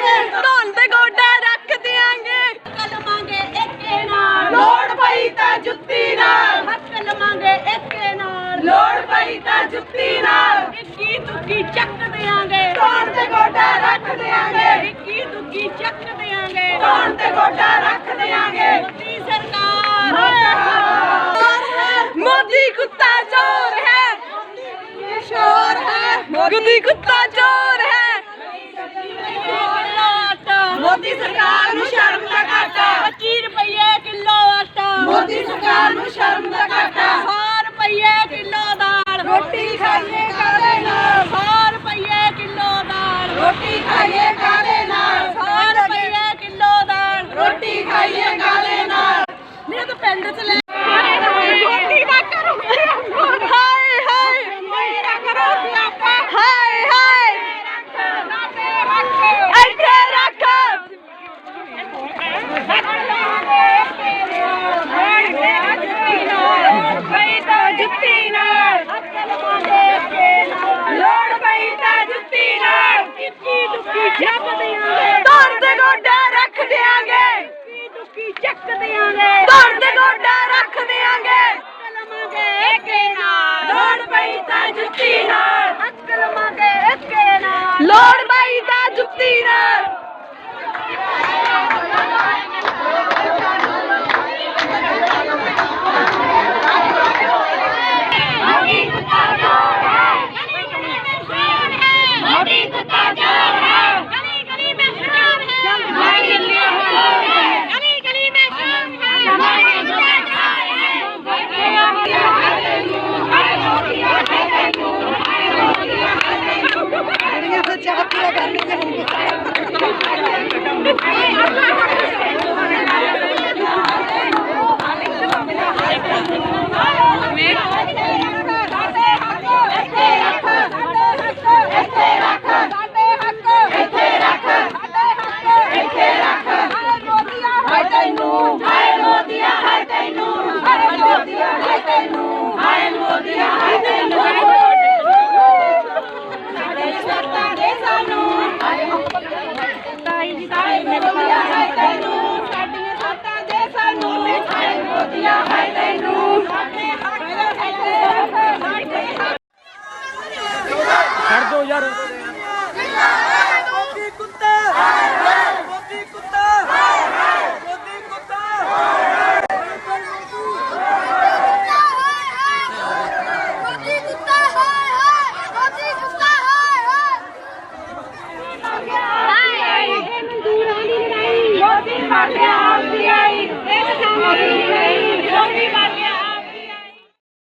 ਧੌਣ ਤੇ ਗੋਡਾ ਰੱਖ ਦਿਆਂਗੇ। ਕਲਮਾਂਗੇ ਇੱਕੇ ਨਾਲ। ਲੋੜ ਪਈ ਤਾਂ ਜੁੱਤੀ ਨਾਲ। ਹੱਕ ਲਵਾਂਗੇ ਇੱਕੇ ਨਾਲ। ਲੋੜ ਪਈ ਤਾਂ ਜੁੱਤੀ ਨਾਲ। ਇੱਕੀ ਦੁੱਕੀ ਚੱਕ ਦਿਆਂਗੇ। ਧੌਣ ਤੇ ਗੋਡਾ ਰੱਖ ਦਿਆਂਗੇ। ਇੱਕੀ ਦੁੱਕੀ ਚੱਕ ਦਿਆਂਗੇ। ਧੌਣ ਤੇ ਗੋਡਾ ਰੱਖ ਦਿਆਂਗੇ। ਮੋਦੀ ਸਰਕਾਰ। ਮੋਦੀ ਕੁੱਤਾ ਜ਼ੋਰ ਹੈ। ਮੋਦੀ ਸ਼ੋਰ ਹੈ। ਮੋਦੀ ਕੁੱਤਾ ਸਾਨੂੰ ਸ਼ਰਮ ਦਾ ਘਾਟਾ। 100 ਰੁਪਏ ਕਿਲੋ ਦਾਲ। ਰੋਟੀ ਖਾਈਏ ਕਾਦੇ ਨਾਲ? 100 ਰੁਪਏ ਕਿਲੋ ਦਾਲ। ਰੋਟੀ ਖਾਈਏ ਕਾਦੇ ਨਾਲ? 100 ਰੁਪਏ ਕਿਲੋ ਦਾਲ। ਰੋਟੀ ਖਾਈਏ ਕਾਦੇ ਨਾਲ? ਮੇਰੇ ਤਾਂ ਪਿੰਡ ਚ ਲੈ ਚਾਹੀਦਾ ਜੁੱਤੀ ਨਾਲ। Salve, salve, e aí?